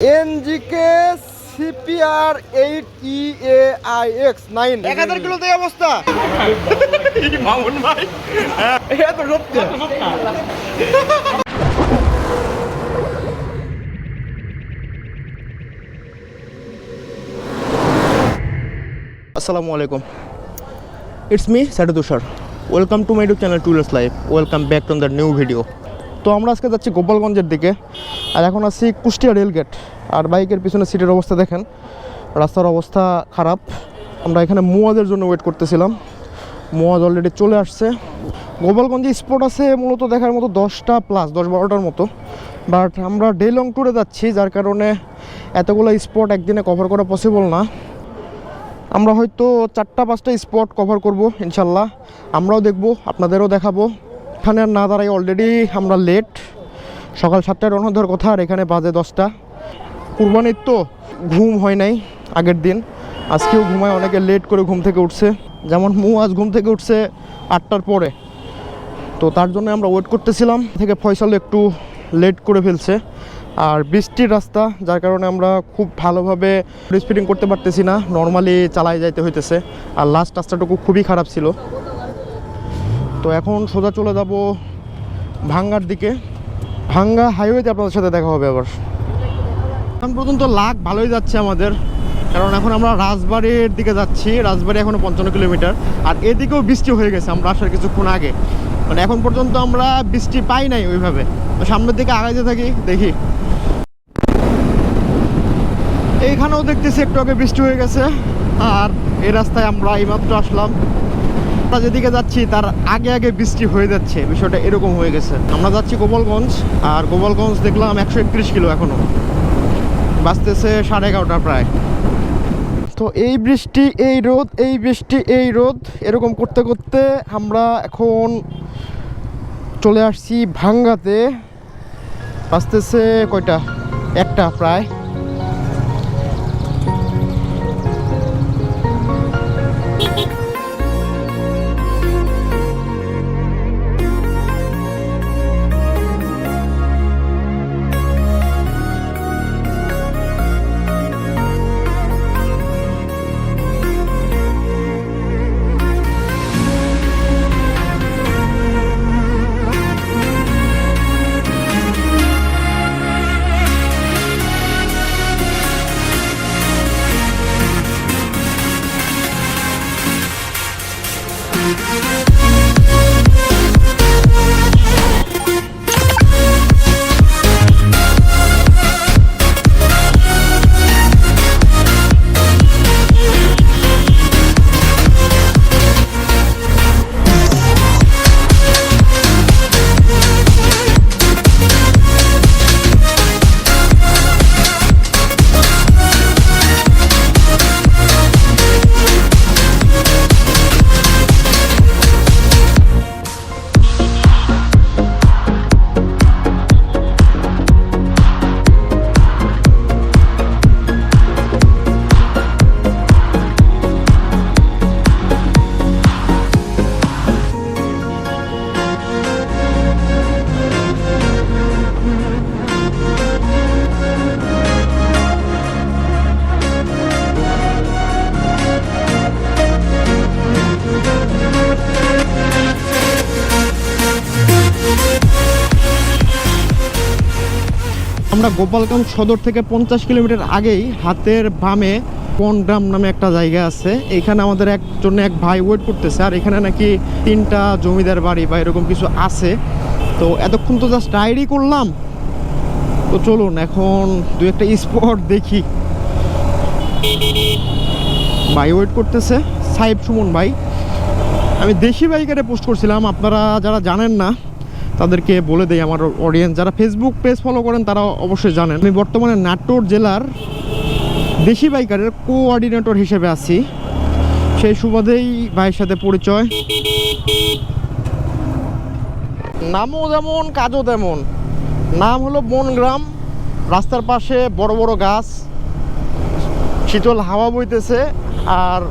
NGK CPR eight E A I X nine. এক হাজার kilo এই অবস্থা। মামুন ভাই এত সত্যি আসসালামু আলাইকুম। It's me Satu Tushar welcome to my YouTube channel two wheelers life welcome back to the new video তো আমরা আজকে যাচ্ছি গোপালগঞ্জের দিকে। আর এখন আছি কুষ্টিয়া রেলগেট আর বাইকের পিছনে সিটের অবস্থা দেখেন। রাস্তার অবস্থা খারাপ। আমরা এখানে মুয়াজের জন্য ওয়েট করতেছিলাম। মুয়াজ অলরেডি চলে আসছে। গোপালগঞ্জে স্পট আছে মূলত দেখার মতো দশটা প্লাস দশ বারোটার মতো। বাট আমরা ডে লং ট্যুরে যাচ্ছি, যার কারণে এতগুলো স্পট একদিনে কভার করা পসিবল না। আমরা হয়তো চারটা, পাঁচটা স্পট কভার করব, ইনশাল্লাহ। আমরাও দেখব, আপনাদেরও দেখাবো। এখানে না দাঁড়াই অলরেডি আমরা লেট সকাল সাতটায় রওনা দেওয়ার কথা আর এখানে বাজে দশটা। কুরবানির তো ঘুম হয় নাই আগের দিন। আজকেও ঘুমায়, অনেকে লেট করে ঘুম থেকে উঠছে। যেমন মু আজ ঘুম থেকে উঠছে আটটার পরে। তো তার জন্য আমরা ওয়েট করতেছিলাম, থেকে ফয়সাল একটু লেট করে ফেলছে। আর বৃষ্টির রাস্তা, যার কারণে আমরা খুব ভালোভাবে স্পিডিং করতে পারতেছি না। নর্মালি চালাই যাইতে হইতেছে। আর লাস্ট রাস্তাটুকু খুবই খারাপ ছিল। তো এখন সোজা চলে যাব ভাঙ্গার দিকে। ভাঙ্গা হাইওয়েতে আপনাদের সাথে দেখা হবে আবার। এখন পর্যন্ত লাখ ভালোই যাচ্ছে আমাদের, কারণ এখন আমরা রাজবাড়ির দিকে যাচ্ছি, রাজবাড়ি এখনও পঞ্চান্ন কিলোমিটার, আর এদিকেও বৃষ্টি হয়ে গেছে, আমরা আসার কিছুক্ষণ আগে। মানে এখন পর্যন্ত আমরা বৃষ্টি পাই নাই ওইভাবে। তো সামনের দিকে আগাইতে থাকি, দেখি। এইখানেও দেখতেছি একটু আগে বৃষ্টি হয়ে গেছে, আর এই রাস্তায় আমরা এইমাত্র আসলাম। আমরা যেদিকে যাচ্ছি, তার আগে আগে বৃষ্টি হয়ে যাচ্ছে। বিষয়টা এরকম হয়ে গেছে। আমরা যাচ্ছি গোপালগঞ্জ, আর গোপালগঞ্জ দেখলাম একশো একত্রিশ কিলো এখনও। বাঁচতেছে সাড়ে এগারোটা প্রায়। তো এই বৃষ্টি, এই রোদ, এই বৃষ্টি, এই রোদ, এরকম করতে করতে আমরা এখন চলে আসছি ভাঙ্গাতে। বাঁচতেছে কয়টা? একটা প্রায়। আমরা গোপালগঞ্জ সদর থেকে পঞ্চাশ কিলোমিটার আগেই হাতের বামে গ্রাম নামে একটা জায়গা আছে। এখানে আমাদের একজন এক ভাই ওয়েট করতেছে, আর এখানে নাকি তিনটা জমিদার বাড়ি বা এরকম কিছু আছে। তো এতক্ষণ তো জাস্ট ডায়েরি করলাম। তো চলুন, এখন দু একটা স্পট দেখি। ভাই ওয়েট করতেছে, সাহেব সুমন ভাই। আমি দেশি বাইকারে পোস্ট করছিলাম, আপনারা যারা জানেন না তাদেরকে বলে দেই আমার অডিয়েন্স যারা ফেসবুক পেজ ফলো করেন, তারা অবশ্যই জানেন। আমি বর্তমানে নাটোর জেলার দেশি বাইকারের কোঅর্ডিনেটর হিসেবে আছি। সেই সুবাদেই ভাইয়ের সাথে পরিচয়। নামও যেমন, কাজও তেমন। নাম হলো বনগ্রাম। রাস্তার পাশে বড় বড় গাছ। শীতল হাওয়া বইতেছে। আর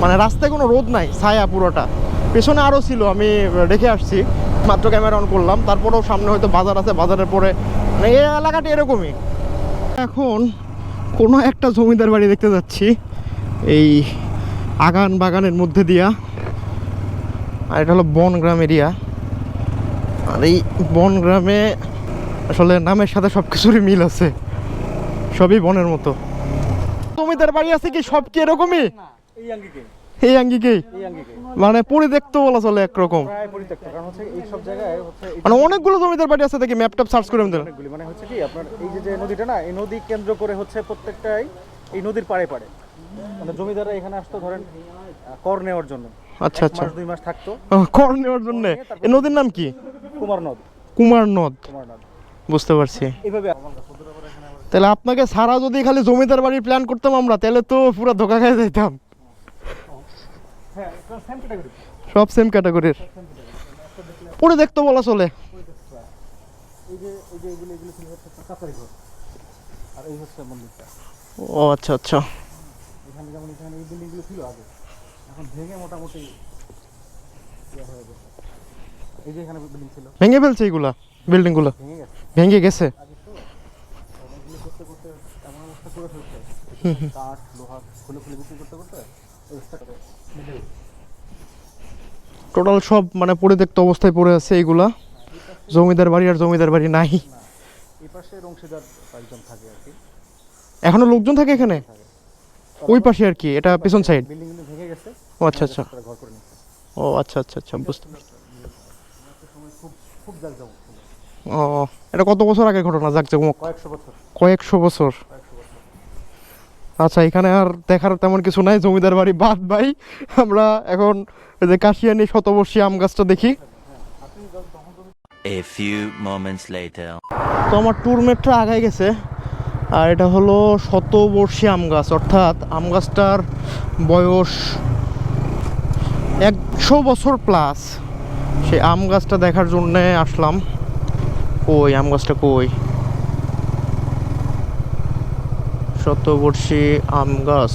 মানে রাস্তায় কোনো রোদ নাই, ছায়া পুরোটা। পেছনে আরও ছিল, আমি রেখে আসছি। মাত্র ক্যামেরা অন করলাম। তারপরেও সামনে হয়তো বাজার আছে বাজারের পরে মানে এই এলাকাটি এরকমই। এখন কোনো একটা জমিদার বাড়ি দেখতে যাচ্ছি এই আগান বাগানের মধ্যে দিয়া। আর এটা হলো বনগ্রাম এরিয়া। আর এই বনগ্রামে আসলে নামের সাথে সব কিছুরই মিল আছে সবই বনের মতো। জমিদার বাড়ি আছে কি সব কি এরকমই? এই আঙ্গিকে। এই আঙ্গিকেই। আঙ্গিকে। মানে পরিত্যক্ত বলা চলে একরকম। মানে অনেকগুলো জমিদার বাড়ি আছে দেখি ম্যাপটপ সার্চ করে মানে হচ্ছে কি আপনার এই যে যে নদীটা না এই নদী কেন্দ্র করে হচ্ছে প্রত্যেকটাই এই নদীর পাড়ে পাড়ে। মানে জমিদাররা এখানে আসতো ধরেন কর নেওয়ার জন্য। আচ্ছা আচ্ছা। মাস দুই মাস থাকতো। কর নেওয়ার জন্য। এই নদীর নাম কি? কুমার নদ। কুমার নদ। বুঝতে পারছি। এইভাবে তাহলে আপনাকে সারা যদি খালি জমিদার বাড়ির প্ল্যান করতাম আমরা তাহলে তো পুরো ধোকা খেয়ে যেতাম সব সেম ক্যাটাগরির পরে দেখতে বলা চলে। এই যে এই যে এগুলো এগুলো ছিল হচ্ছে আর এই হচ্ছে মন্দিরটা। ও আচ্ছা আচ্ছা। এখানে যেমন এখানে এই বিল্ডিংগুলো ছিল আগে এখন ভেঙে মোটামুটি ইয়ে হয়ে এই যে এখানে বিল্ডিং ছিল। ভেঙে ফেলছে এইগুলা বিল্ডিংগুলো ভেঙে গেছে। করতে করতে এমন অবস্থা করে ফেলছে। কাঠ লোহা খুলে খুলে বিক্রি করতে করতে টোটাল সব মানে পরিত্যক্ত অবস্থায় পড়ে আছে এইগুলা। জমিদার বাড়ি আর জমিদার বাড়ি নাই। এখনও লোকজন থাকে এখানে? ওই পাশে আর কি এটা পেছন সাইড ও আচ্ছা আচ্ছা। ও আচ্ছা আচ্ছা আচ্ছা বুঝতে পারছি। ও এটা কত বছর আগে ঘটনা কয়েকশো কয়েকশো বছর। কয়েকশো বছর। আচ্ছা এখানে আর দেখার তেমন কিছু নাই জমিদার বাড়ি বাদ ভাই। আমরা এখন ওই যে কাশিয়ানি শতবর্ষী আম গাছটা দেখি। A few moments later. তো আমার ট্যুরমেটটা আগায় গেছে আর এটা হলো শতবর্ষী আম গাছ। অর্থাৎ আম গাছটার বয়স একশো বছর প্লাস সেই আম গাছটা দেখার জন্যে আসলাম। কই আম গাছটা কই? শতবর্ষী আম গাছ।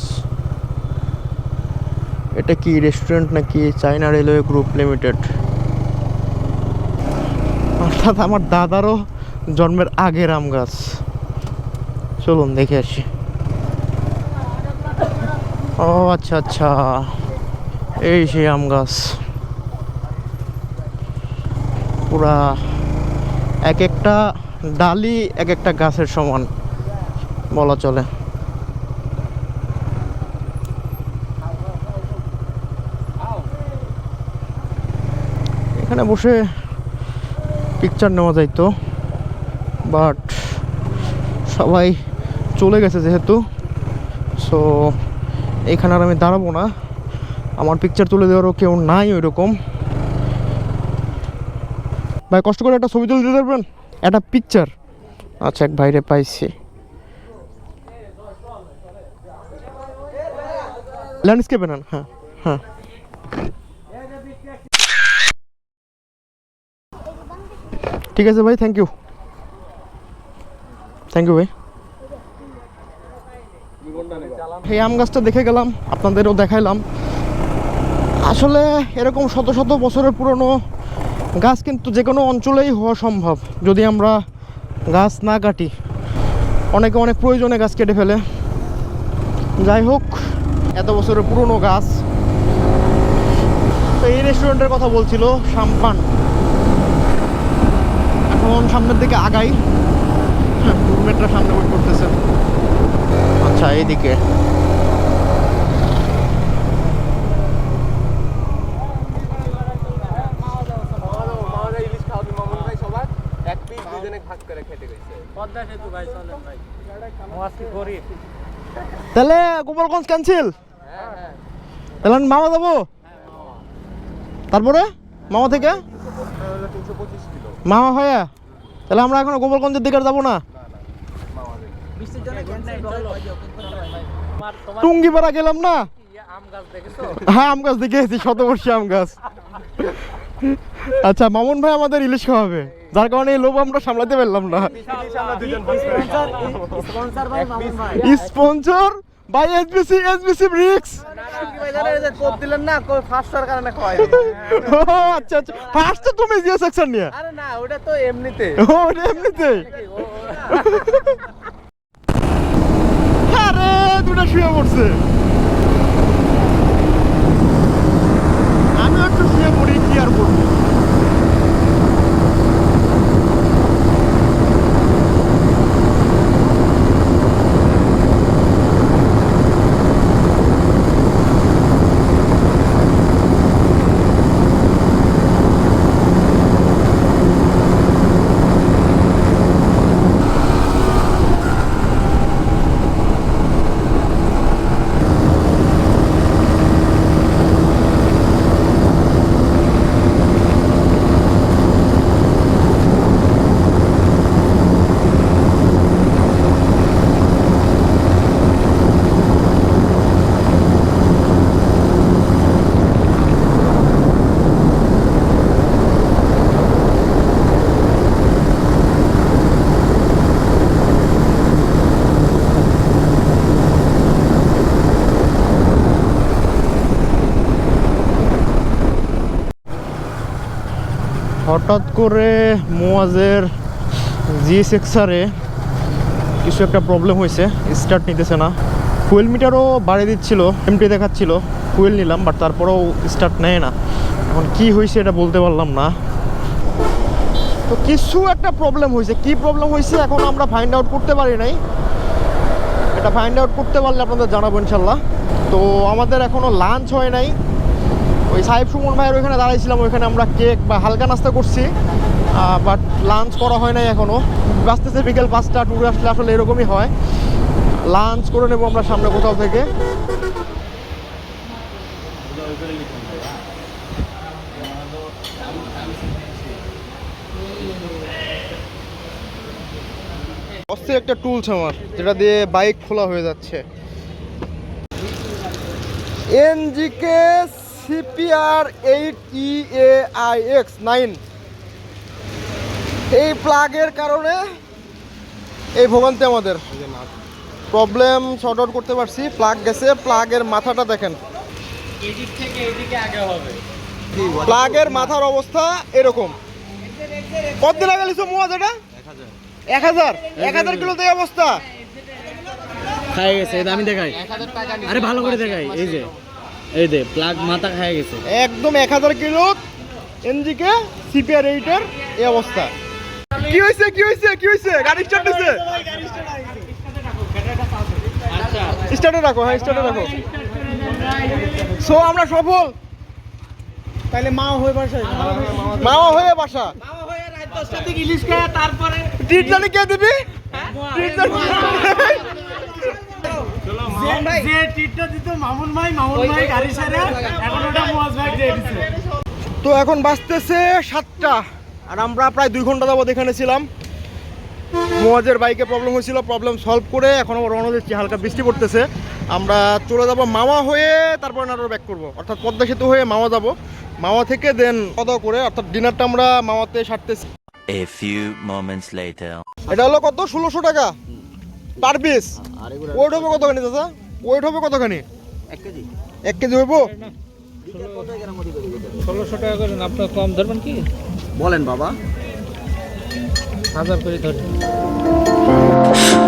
এটা কি রেস্টুরেন্ট নাকি চায়না রেলওয়ে গ্রুপ লিমিটেড অর্থাৎ আমার দাদারও জন্মের আগের আম গাছ। চলুন দেখে আসি। ও আচ্ছা আচ্ছা। এই সেই আম গাছ। পুরা এক একটা ডালি এক একটা গাছের সমান। বলা চলে। এখানে বসে পিকচার নেওয়া যাইতো বাট সবাই চলে গেছে যেহেতু সো এখানে আর আমি দাঁড়াবো না। আমার পিকচার তুলে দেওয়ারও কেউ নাই ওই রকম ভাই, কষ্ট করে একটা ছবি তুলে দিতে পারবেন? একটা পিকচার আচ্ছা এক ভাইরে পাইছি। ল্যান্ডস্কেপে নেন হ্যাঁ হ্যাঁ। ঠিক আছে ভাই থ্যাংক ইউ থ্যাংক ইউ ভাই। এই আম গাছটা দেখে গেলাম, আপনাদেরও দেখাইলাম। আসলে এরকম শত শত বছরের পুরনো গাছ কিন্তু যে কোনো অঞ্চলেই হওয়া সম্ভব, যদি আমরা গাছ না কাটি। অনেকে অনেক প্রয়োজনে গাছ কেটে ফেলে। যাই হোক এত বছরের পুরনো গাছ। তো এই রেস্টুরেন্টের কথা বলছিল সাম্পান। এখন সামনের দিকে আগাই। রুমমেটরা সামনে ওয়েট করতেছে। আচ্ছা এইদিকে। তাহলে গোপালগঞ্জ ক্যান্সেল তাহলে আমি মামা যাব? তারপরে? মামা থেকে? মামা হয়ে? তাহলে আমরা এখন গোপালগঞ্জের দিকে যাব না? টুঙ্গিপাড়া গেলাম না? হ্যাঁ আম গাছ দেখে এসেছি শতবর্ষী আম গাছ। আচ্ছা মামুন ভাই আমাদের ইলিশ খাওয়াবে। যার কারণে এই লোভ আমরা সামলাতে পারলাম না। স্পন্সর? ভাই এসবিসি এসবিসি ব্রিক্স ফার্স্ট তুমি সেকশন না ওটা তো ওটা আরে দুটো শুয়ে পড়ছে। আমি একটু শুয়ে পড়ি কি আর করব হঠাৎ করে মোয়াজের জি সেক্সারে কিছু একটা প্রবলেম হয়েছে স্টার্ট নিতেছে না। ফুয়েল মিটারও বাড়িয়ে দিচ্ছিল এমটি দেখাচ্ছিল ফুয়েল নিলাম বাট তারপরেও স্টার্ট নেয় না। এখন কি হয়েছে এটা বলতে পারলাম না। তো কিছু একটা প্রবলেম হয়েছে। কি প্রবলেম হয়েছে এখন আমরা ফাইন্ড আউট করতে পারি নাই। এটা ফাইন্ড আউট করতে পারলে আপনাদের জানাব ইনশাল্লাহ। তো আমাদের এখনও লাঞ্চ হয় নাই। ওই সাহেব সুমন ভাইয়ের ওইখানে দাঁড়াইছিলাম, ওইখানে আমরা কেক বা হালকা নাস্তা করছি। বাট লাঞ্চ করা হয় নাই এখনও বাঁচতেছে বিকেল পাঁচটা টুরে আসলে আসলে এরকমই হয়। লাঞ্চ করে নেব আমরা সামনে কোথাও থেকে। অস্থির একটা টুলস আমার, যেটা দিয়ে বাইক খোলা হয়ে যাচ্ছে। NGK CPR eight E A I X nine. এই প্লাগের কারণে এই ভোগান্তি আমাদের। প্রবলেম শর্ট আউট করতে পারছি। প্লাগ গেছে প্লাগের মাথাটা দেখেন। প্লাগের মাথার অবস্থা এরকম। কত দিন আগে লিখছো মোয়াজ এটা? এক হাজার। এক হাজার কিলোতে অবস্থা। খাই গেছে আমি দেখাই। আরে ভালো করে দেখাই, এই যে। এই দে প্লাগ মাথা গেছে। একদম এক হাজার কিলো এনজিকে সিপিআর এইটের এই অবস্থা। কি হয়েছে কি হয়েছে কি হয়েছে গাড়ি স্টার্ট হয়েছে স্টার্টে রাখো হ্যাঁ স্টার্টে রাখো। সো আমরা সফল? তাহলে মা হয়ে বাসায় মামা হয়ে বাসা। ইলিশ খায় তারপরে ট্রিট জানি কে দিবি? ট্রিট জানি। যে টিটটা দিত মামুন ভাই মামুন ভাই গাড়ি সারে এখন ওটা মুয়াজ ভাই দিয়ে দিছে। তো এখন বাজতেছে সাতটা আর আমরা প্রায় দুই ঘণ্টা যাবত এখানে ছিলাম। মোয়াজের বাইকে প্রবলেম হয়েছিল প্রবলেম সলভ করে এখন আমরা রওনা দিচ্ছি হালকা বৃষ্টি পড়তেছে। আমরা চলে যাব মামা হয়ে তারপর নাটোর ব্যাক করব। অর্থাৎ পদ্মা সেতু হয়ে মামা যাব। মামা থেকে দেন খাওয়া করে অর্থাৎ ডিনারটা আমরা মামাতে সারতেছি। A few moments later. এটা হলো কত? ষোলোশো টাকা। পার পিস ওয়েট হবে কতখানি দাদা? ওয়েট হবে কতখানি? এক কেজি। এক কেজি হইব? ষোলোশো টাকা করে আপনার কম ধরবেন কি? বলেন বাবা। হাজার করে ধরবেন।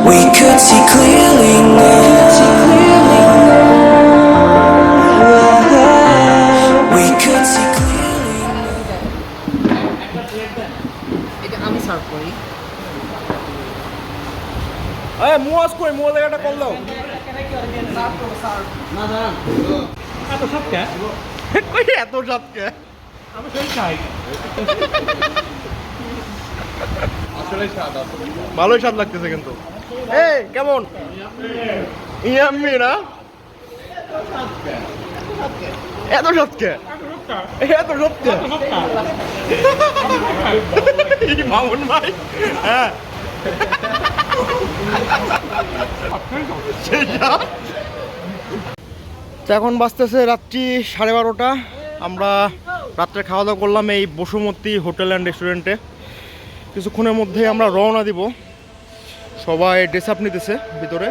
We could see clearly. We could see clearly এ মুয়াজ কই মুয়াজ একটা কল দাও। এত সব কে কই এত সাতকে আমি সেই খাই ভালোই স্বাদ লাগতেছে কিন্তু। এই কেমন? ইয়াম্মি না? এত সত্যি এত সত্যি মামুন ভাই। হ্যাঁ। তো এখন বাঁচতেছে রাত্রি সাড়ে বারোটা। আমরা রাত্রে খাওয়া দাওয়া করলাম এই বসুমতী হোটেল অ্যান্ড রেস্টুরেন্টে। কিছুক্ষণের মধ্যে আমরা রওনা দিব। সবাই ড্রেস আপ নিতেছে ভিতরে।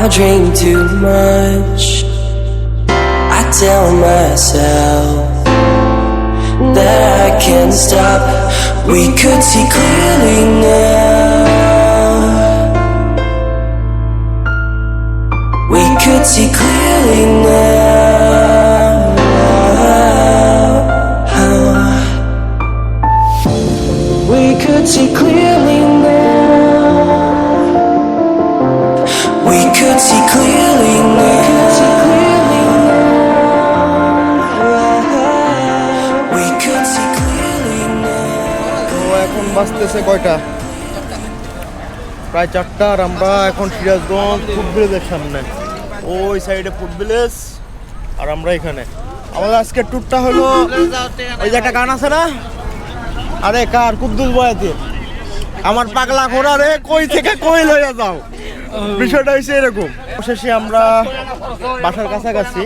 I drink too much. I tell myself that I can't stop. We could see clearly now. আর আমরা এখন সিরাজগঞ্জ ফুড ভিলেজের সামনে। ওই সাইডে ভিলেজ আর আমরা এখানে। আমাদের আজকের ট্যুরটা হলো, ওই যে একটা গান আছে না? আরে কার? কুদ্দুস বয়াতে। আমার পাগলা ঘোড়া রে, কই থেকে কই লইয়া যাও? বিষয়টা হয়েছে এরকম। শেষে আমরা বাসার কাছাকাছি।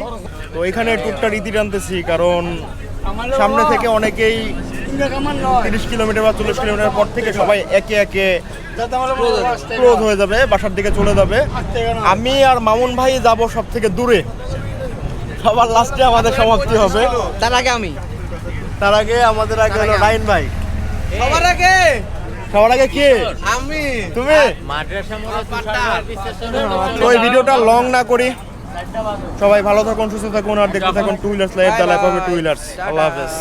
তো এখানে ট্যুরটা রীতি টানতেছি, কারণ সামনে থেকে অনেকেই তিরিশ কিলোমিটার বা চল্লিশ কিলোমিটার পর থেকে সবাই একে একে ক্লোজ হয়ে যাবে বাসার দিকে চলে যাবে। আমি আর মামুন ভাই যাব সব থেকে দূরে। সবার লাস্টে আমাদের সমাপ্তি হবে। তার আগে আমি। তার আগে আমাদের আগে হলো রাইন ভাই। সবার আগে? সবার আগে কে? আমি। তুমি? এই ভিডিওটা লং না করি। সবাই ভালো থাকুন সুস্থ থাকুন আর দেখতে থাকুন two wheelers life the life of two wheelers আল্লাহ হাফেজ।